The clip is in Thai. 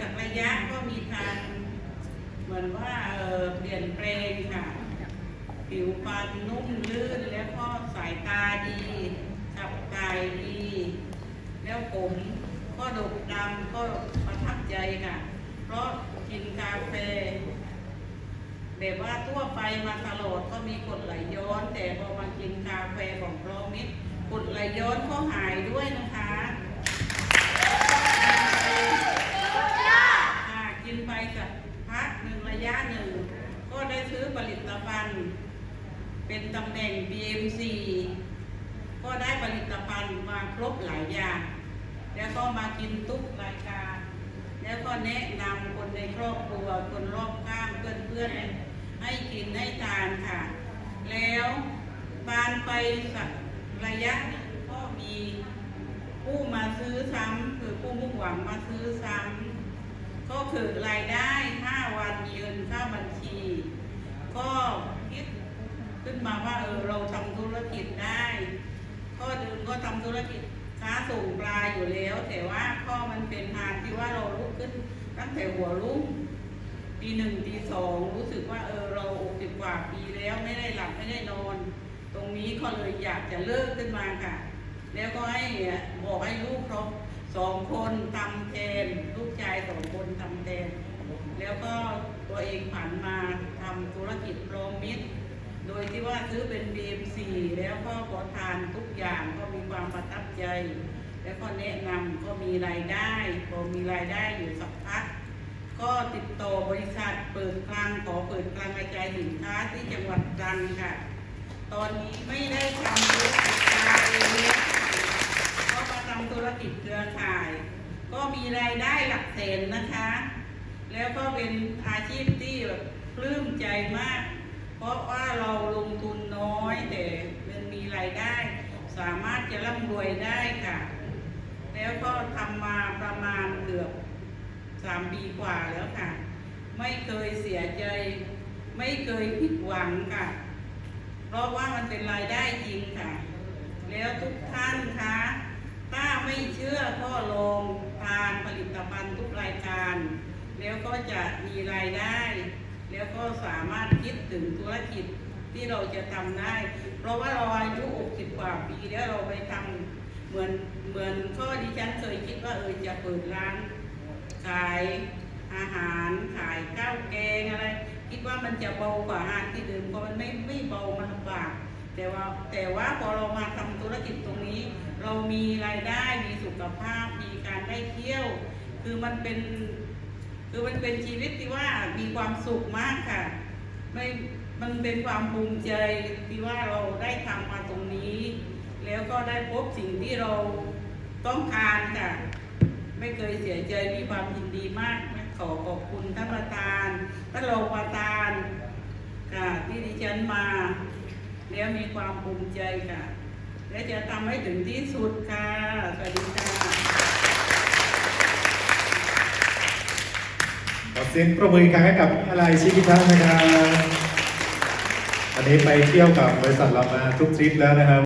สักระยะก็มีการเหมือนว่าเออเปลี่ยนแปลงค่ะ ผิวพรรณนุ่มลื่นแล้วก็สายตาดีขับถ่ายดี แล้วผมก็ดกดำก็ประทับใจค่ะ เพราะกินกาแฟแบบว่าทั่วไปมาตลอดก็มีกดไหลย้อน แต่พอมากินกาแฟของโปรมิตรกดไหลย้อนก็หายด้วยนะคะค่ะกินไปสักพักหนึ่งระยะหนึ่ง ก็ได้ซื้อผลิตภัณฑ์ เป็นตำแหน่ง BMC ก็ได้ผลิตภัณฑ์มาครบหลายอย่าง แล้วก็มากินทุกรายการ แล้วก็แนะนำคนในครอบครัว คนรอบข้างเพื่อนๆ ให้กินให้ทานค่ะ แล้วบานไปสักระยะหนึ่งก็มีผู้มาซื้อซ้ำคือผู้มุ่งหวังมาซื้อซ้ำก็คือรายได้ 5 วันมีเงินเข้าบัญชี ก็คิดขึ้นมาว่าเออเราทำธุรกิจได้ ก็ เดิมก็ทำธุรกิจค้าส่งปลาอยู่แล้ว แต่ว่าก็มันเป็นงานที่ว่าเราลุกขึ้นตั้งแต่หัวรุ่งปีหนึ่งปีสองรู้สึกว่าเออเราอกสิบกว่าปีแล้วไม่ได้หลับไม่ได้นอน ตรงนี้ก็เลยอยากจะเลิกขึ้นมาค่ะ แล้วก็ให้บอกให้ลูกเขาสองคนทำแทนลูกชายสองคนทำแทนแล้วก็ตัวเองผันมาทำธุรกิจโรมิตร โดยที่ว่าซื้อเป็น BMC แล้วก็ขอทานทุกอย่างก็มีความประทับใจ แล้วก็แนะนำก็มีรายได้พอมีรายได้อยู่สักพัก ก็ติดต่อบริษัทเปิดคลังขอเปิดคลังกระจายสินค้าที่จังหวัดตรังค่ะ ตอนนี้ไม่ได้ทำธุรกิจการเองก็มาทำธุรกิจเครือข่าย ก็มีรายได้หลักแสนนะคะ แล้วก็เป็นอาชีพที่แบบปลื้มใจมาก ราะว่าเราลงทุนน้อยแต่มันมีรายได้ สามารถจะร่ำรวยได้ค่ะ แล้วก็ทำมาประมาณเกือบสามปีกว่าแล้วค่ะ ไม่เคยเสียใจ ไม่เคยผิดหวังค่ะ เพราะว่ามันเป็นรายได้จริงค่ะ แล้วทุกท่านคะถ้าไม่เชื่อก็ลองทานผลิตภัณฑ์ทุกรายการ แล้วก็จะมีรายได้ แล้วก็สามารถคิดถึงธุรกิจที่เราจะทำได้ เพราะว่าเราอายุ 60 กว่าปีแล้วเราไปทำเหมือนเหมือนก็ดิฉันเคยคิดว่าเออจะเปิดร้าน ขายอาหารขายข้าวแกงอะไร คิดว่ามันจะเบากว่าอาหารที่อื่นเพราะมันไม่ไม่เบามันลำบากแต่ว่าแต่ว่าพอเรามาทำธุรกิจตรงนี้ เรามีรายได้มีสุขภาพมีการได้เที่ยว คือมันเป็น คือมันเป็นชีวิตที่ว่ามีความสุขมากค่ะ ไม่มันเป็นความภูมิใจที่ว่าเราได้ทำมาตรงนี้ แล้วก็ได้พบสิ่งที่เราต้องการค่ะ ไม่เคยเสียใจมีความยินดีมากขอขอบคุณท่านประธานท่านรองประธานค่ะที่ดิฉันมา แล้วมีความภูมิใจค่ะ และจะทำให้ถึงที่สุดค่ะ สวัสดีค่ะ ขอเสียงประมืออีกครั้งให้กับอะไรชิกิทันนะครับอันนี้ไปเที่ยวกับบริษัทเรามาทุกทริปแล้วนะครับ